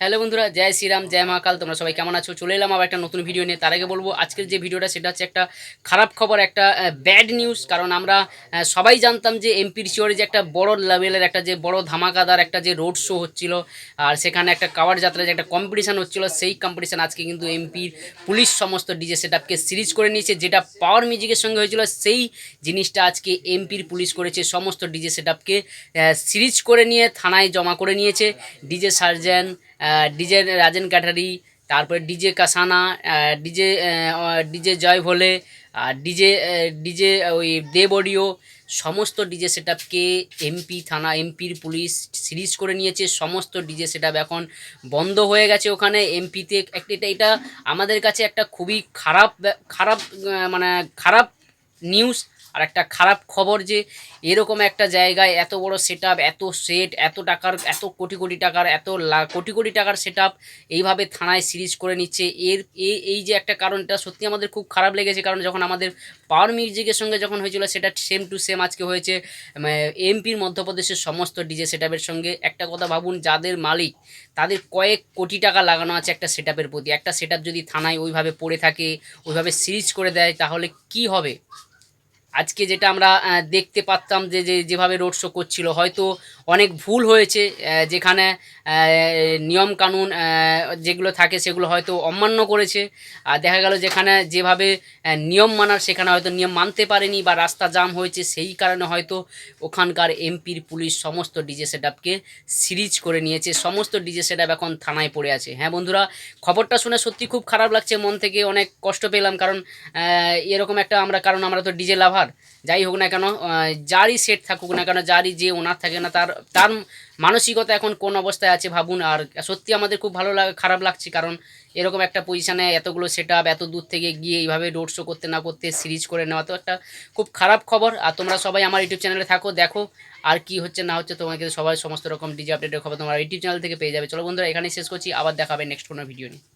Hello বন্ধুরা, জয় শ্রীরাম, জয় মহাকাল তোমরা সবাই কেমন আছো? চলে এলাম আবার একটা নতুন ভিডিও নিয়ে। তার আগে বলব, আজকের যে ভিডিওটা সেটা হচ্ছে একটা খারাপ খবর, একটা ব্যাড নিউজ কারণ আমরা সবাই জানতাম যে এমপির শিওরে যে একটা বড় লেভেলের একটা যে বড় ধামাকাদার, একটা যে রোড শো হচ্ছিল, আর সেখানে একটা কাওয়ার যাত্রা যে একটা কম্পিটিশান হচ্ছিল, সেই কম্পিটিশান আজকে কিন্তু এমপির পুলিশ সমস্ত ডিজে সেটআপকে সিরিজ করে নিয়েছে, যেটা পাওয়ার মিউজিকের সঙ্গে হয়েছিল, সেই জিনিসটা আজকে এমপির পুলিশ করেছে, সমস্ত ডিজে সেটআপকে সিরিজ করে নিয়ে, থানায় জমা করে নিয়েছে। ডিজে সার্জেন ডিজে রাজেন ক্যাটারি তারপরে DJ কাসানা DJ DJ Jai Bhole, আর ডিজে ডিজে ওই দেব অডিও, সমস্ত ডিজে সেটআপকে এমপি থানা এমপির পুলিশ সিরিজ করে নিয়েছে। সমস্ত ডিজে সেটআপ এখন বন্ধ হয়ে গেছে ওখানে। এমপিতে একটা, এটা আমাদের কাছে একটা খুবই খারাপ খারাপ মানে খারাপ নিউজ আর একটা খারাপ খবর যে এরকম একটা জায়গায় এত বড় সেট এত সেট এত টাকার, এত কোটি কোটি টাকার, এত কোটি কোটি টাকার সেট এইভাবে থানায় সিরিজ করে নিচ্ছে। এর এই যে একটা কারণটা সত্যি আমাদের খুব খারাপ লেগেছে, কারণ যখন আমাদের পাওয়ার মিউজিকের সঙ্গে যখন হয়েছিল, সেটা সেম টু সেম আজকে হয়েছে। এমপির মধ্যপ্রদেশের সমস্ত ডিজে সেটআপের সঙ্গে। একটা কথা ভাবুন, যাদের মালিক, তাদের কয়েক কোটি টাকা লাগানো আছে একটা সেটআপের প্রতি। একটা সেটআপ যদি থানায় ওইভাবে পড়ে থাকে, ওইভাবে সিরিজ করে দেয়, তাহলে কি হবে? আজকে যেটা আমরা দেখতে পারতাম যে যে, যেভাবে রোড শো করছিল, হয়তো অনেক ভুল হয়েছে যেখানে নিয়ম কানুন যেগুলো থাকে সেগুলো হয়তো অমান্য করেছে। আর দেখা গেল যেখানে যেভাবে নিয়ম মানার, সেখানে হয়তো নিয়ম মানতে পারেনি বা রাস্তা জাম হয়েছে, সেই কারণে হয়তো ওখানকার এমপির পুলিশ সমস্ত ডিজে সেটআপকে সিরিজ করে নিয়েছে। সমস্ত ডিজে সেটআপ এখন থানায় পড়ে আছে। হ্যাঁ বন্ধুরা, খবরটা শুনে সত্যি খুব খারাপ লাগছে, মন থেকে অনেক কষ্ট পেলাম, কারণ এরকম একটা আমরা, কারণ আমরা তো ডিজে লাভার যাই হোক না কেন যারই সেট থাকুক না কেন, যারই যে ওনার থাকে না, তার তার মানসিকতা এখন কোন অবস্থায় আছে ভাবুন। আর সত্যি আমাদের খুব ভালো লাগ, খারাপ লাগছে কারণ এরকম একটা পজিশানে এতগুলো সেট আপ এত দূর থেকে গিয়ে এইভাবে রোড শো করতে না করতে সিরিজ করে নেওয়া তো একটা খুব খারাপ খবর। আর তোমরা সবাই আমার ইউটিউব চ্যানেলে থাকো, দেখো আর কি হচ্ছে না হচ্ছে তোমাকে সবাই সমস্ত রকম ডিজে আপডেটের খবর তোমার ইউটিউব চ্যানেল থেকে পেয়ে যাবে। চলো বন্ধুরা, এখানেই শেষ করছি, আবার দেখাবে নেক্সট কোনো ভিডিও নিয়ে।